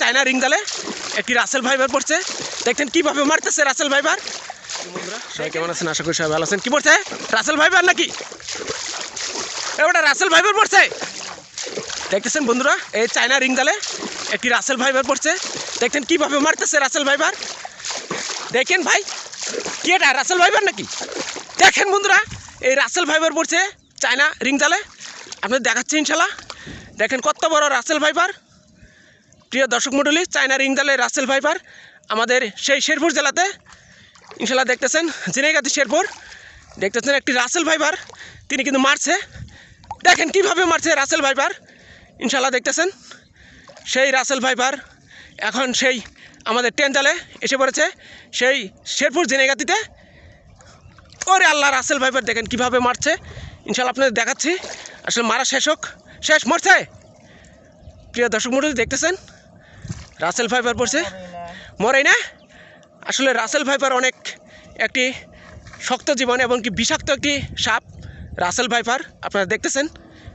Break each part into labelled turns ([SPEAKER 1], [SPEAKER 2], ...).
[SPEAKER 1] China ring জালে একটি রাসেল ভাইবার পড়ছে। দেখছেন কীভাবে মারতেছে রাসেল ভাইবার? সবাই কেমন আছেন? আশা করি সবাই ভালো আছেন। কি পড়ছে? রাসেল ভাইবার নাকি? ওটা রাসেল ভাইবার পড়ছে। দেখতেছেন বন্ধুরা, এই চায়না রিং জালে একটি রাসেল ভাইবার পড়ছে। দেখছেন কীভাবে মারতেছে রাসেল ভাইবার? দেখেন ভাই, কি এটা? রাসেল ভাইবার নাকি? দেখেন বন্ধুরা, এই রাসেল ভাইবার পড়ছে চায়না রিং জালে আপনাদের দেখাচ্ছি ইনশাল্লাহ দেখেন কত বড় রাসেল ভাইবার। প্রিয় দর্শক মণ্ডলী চায়না রিং জালে রাসেল ভাইবার আমাদের সেই শেরপুর জেলাতে। ইনশাল্লাহ দেখতেছেন জিনেগাতি শেরপুর, দেখতেছেন একটি রাসেল ভাইবার তিনি কিন্তু মারছে। দেখেন কীভাবে মারছে রাসেল ভাইবার ইনশাল্লাহ দেখতেছেন, সেই রাসেল ভাইবার এখন সেই আমাদের ট্রেন জালে এসে পড়েছে, সেই শেরপুর জেনেগাতিতে। ওরে আল্লাহ, রাসেল ভাইবার দেখেন কীভাবে মারছে। ইনশাল্লাহ আপনাদের দেখাচ্ছি, আসলে মারা শেষ হোক, শেষ মরছে। প্রিয় দর্শক মন্ডলী দেখতেছেন রাসেল ভাইপার পড়ছে? মরেই না? আসলে রাসেল ভাইপার অনেক একটি শক্ত জীবন এবং কি বিষাক্ত একটি সাপ। রাসেল ভাইপার আপনারা দেখতেছেন?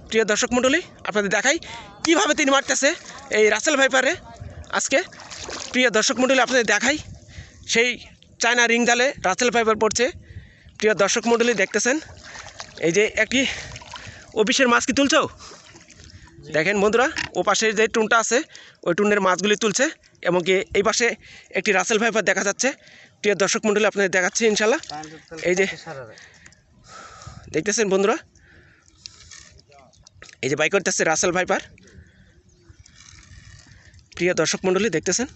[SPEAKER 1] প্রিয় দর্শক মণ্ডলী, আপনাদের দেখাই কীভাবে তিনি মারতেছে এই রাসেল ভাইপারে আজকে। প্রিয় দর্শক মণ্ডলী, আপনাদের দেখাই সেই চায়না রিং জালে রাসেল ভাইপার পড়ছে। প্রিয় দর্শক মণ্ডলী, দেখতেছেন? এই যে একটি অফিসের মাছ কি তুলছো? দেখেন বন্ধুরা, ও পাশে যে টুনটা আছে, ওই টুনের মাছগুলি তুলছে এবং কি এই পাশে একটি রাসেল ভাইপার দেখা যাচ্ছে। প্রিয় দর্শক মণ্ডলী আপনাদের দেখাচ্ছে ইনশাল্লাহ। এই যে দেখতেছেন বন্ধুরা, এই যে বাইক করতেছে রাসেল ভাইপার। প্রিয় দর্শক মণ্ডলী দেখতেছেন?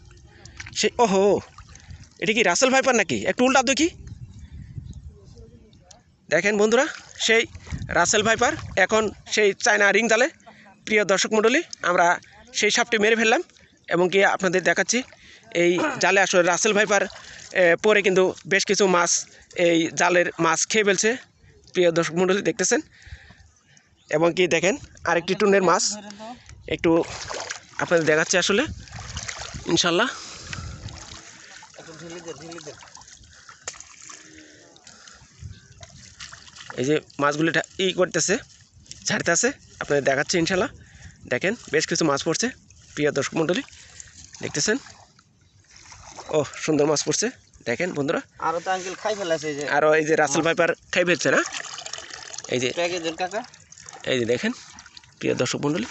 [SPEAKER 1] সেই ওহো, এটা কি রাসেল ভাইপার নাকি? একটু উল্টা দেখি। দেখেন বন্ধুরা, সেই রাসেল ভাইপার, এখন সেই চায়না রিং জালে প্রিয় দর্শক মণ্ডলী, আমরা সেই সাপটি মেরে ফেললাম এবং কি আপনাদের দেখাচ্ছি, এই জালে আসলে রাসেল ভাইপার পরে কিন্তু বেশ কিছু মাছ এই জালের মাছ খেয়ে ফেলছে। প্রিয় দর্শক মণ্ডলী, দেখতেছেন? এবং কি দেখেন, আরেকটি টুনের মাছ। একটু আপনাদের দেখাচ্ছি আসলে ইনশাল্লাহ এই যে মাছগুলি ই করতেছে ছাড়তেছে আপনাদের দেখাচ্ছে ইনশাল্লাহ দেখেন বেশ কিছু মাছ পড়ছে প্রিয় দর্শক মণ্ডলী। দেখতেছেন? ও সুন্দর মাছ পড়ছে। দেখেন বন্ধুরা।
[SPEAKER 2] আরও তো আঙ্কেল খাই ফেলেছে যে।
[SPEAKER 1] আরও এই যে রাসেল ভাইপার খাই ফেলছে না? এই যে
[SPEAKER 2] কাকা।
[SPEAKER 1] এই যে দেখেন প্রিয় দর্শক মণ্ডলী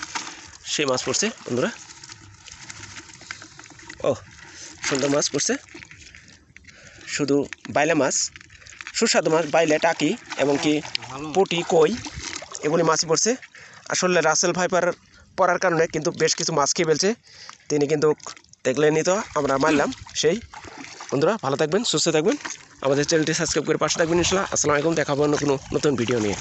[SPEAKER 1] সেই মাছ পড়ছে বন্ধুরা। ও সুন্দর মাছ পড়ছে। শুধু বাইলা মাছ সুস্বাদু মাছ বাইলে টাকি এবং কি
[SPEAKER 2] ভালো।
[SPEAKER 1] পুটি কই এগুলি মাছ পড়ছে। আসলে রাসেল ভাইপার পড়ার কারণে কিন্তু বেশ কিছু মাছ খেয়ে ফেলছে। তিনি কিন্তু দেখলেনই তো, আমরা মারলাম সেই। বন্ধুরা, ভালো থাকবেন, সুস্থ থাকবেন। আমাদের চ্যানেলটি সাবস্ক্রাইব করে পাশে থাকবেন ইনশাল্লাহ আসসালামু আলাইকুম, দেখাবো অন্য কোনো নতুন ভিডিও নিয়ে।